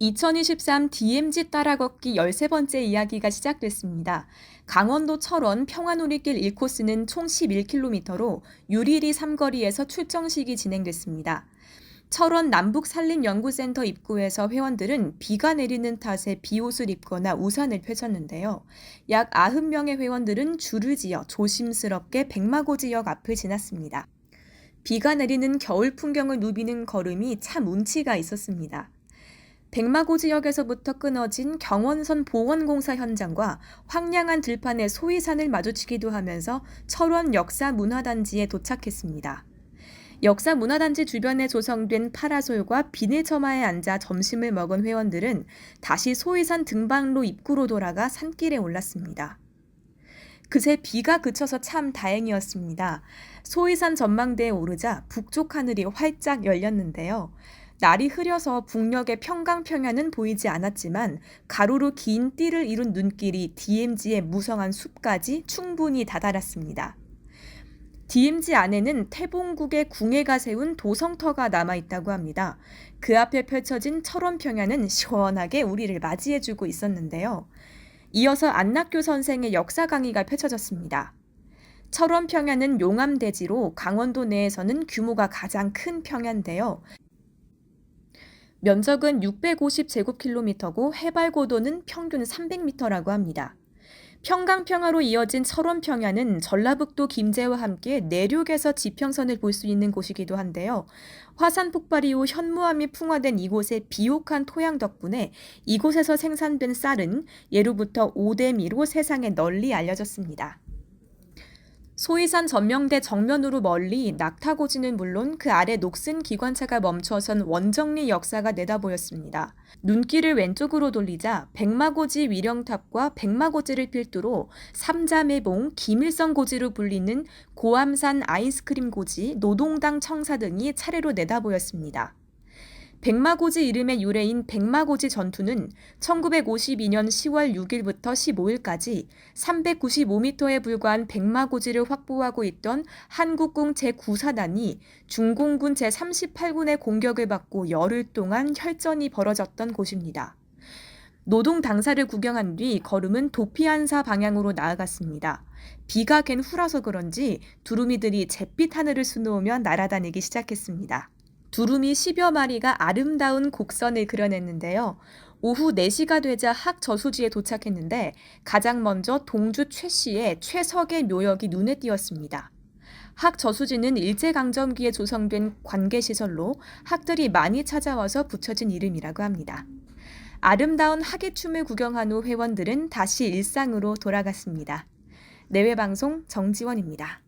2023 DMZ 따라 걷기 13번째 이야기가 시작됐습니다. 강원도 철원 평화놀이길 1코스는 총 11km로 유리리 삼거리에서 출정식이 진행됐습니다. 철원 남북산림연구센터 입구에서 회원들은 비가 내리는 탓에 비옷을 입거나 우산을 펼쳤는데요. 약 90명의 회원들은 줄을 지어 조심스럽게 백마고 지역 앞을 지났습니다. 비가 내리는 겨울 풍경을 누비는 걸음이 참 운치가 있었습니다. 백마고 지역에서부터 끊어진 경원선 보원공사 현장과 황량한 들판의 소위산을 마주치기도 하면서 철원 역사 문화단지에 도착했습니다. 역사 문화단지 주변에 조성된 파라솔과 비닐 처마에 앉아 점심을 먹은 회원들은 다시 소위산 등반로 입구로 돌아가 산길에 올랐습니다. 그새 비가 그쳐서 참 다행이었습니다. 소위산 전망대에 오르자 북쪽 하늘이 활짝 열렸는데요. 날이 흐려서 북녘의 평강평야는 보이지 않았지만 가로로 긴 띠를 이룬 눈길이 DMZ의 무성한 숲까지 충분히 다다랐습니다. DMZ 안에는 태봉국의 궁예가 세운 도성터가 남아 있다고 합니다. 그 앞에 펼쳐진 철원평야는 시원하게 우리를 맞이해주고 있었는데요. 이어서 안낙교 선생의 역사 강의가 펼쳐졌습니다. 철원평야는 용암대지로 강원도 내에서는 규모가 가장 큰 평야인데요. 면적은 650제곱킬로미터고 해발 고도는 평균 300m라고 합니다. 평강평화로 이어진 철원평야는 전라북도 김제와 함께 내륙에서 지평선을 볼 수 있는 곳이기도 한데요. 화산 폭발 이후 현무암이 풍화된 이곳의 비옥한 토양 덕분에 이곳에서 생산된 쌀은 예로부터 오대미로 세상에 널리 알려졌습니다. 소이산 전명대 정면으로 멀리 낙타고지는 물론 그 아래 녹슨 기관차가 멈춰선 원정리 역사가 내다보였습니다. 눈길을 왼쪽으로 돌리자 백마고지 위령탑과 백마고지를 필두로 삼자매봉, 김일성 고지로 불리는 고암산 아이스크림 고지, 노동당 청사 등이 차례로 내다보였습니다. 백마고지 이름의 유래인 백마고지 전투는 1952년 10월 6일부터 15일까지 395m에 불과한 백마고지를 확보하고 있던 한국군 제9사단이 중공군 제38군의 공격을 받고 열흘 동안 혈전이 벌어졌던 곳입니다. 노동 당사를 구경한 뒤 걸음은 도피안사 방향으로 나아갔습니다. 비가 갠 후라서 그런지 두루미들이 잿빛 하늘을 수놓으며 날아다니기 시작했습니다. 두루미 10여 마리가 아름다운 곡선을 그려냈는데요. 오후 4시가 되자 학 저수지에 도착했는데 가장 먼저 동주 최 씨의 최석의 묘역이 눈에 띄었습니다. 학 저수지는 일제강점기에 조성된 관계시설로 학들이 많이 찾아와서 붙여진 이름이라고 합니다. 아름다운 학의 춤을 구경한 후 회원들은 다시 일상으로 돌아갔습니다. 내외방송 정지원입니다.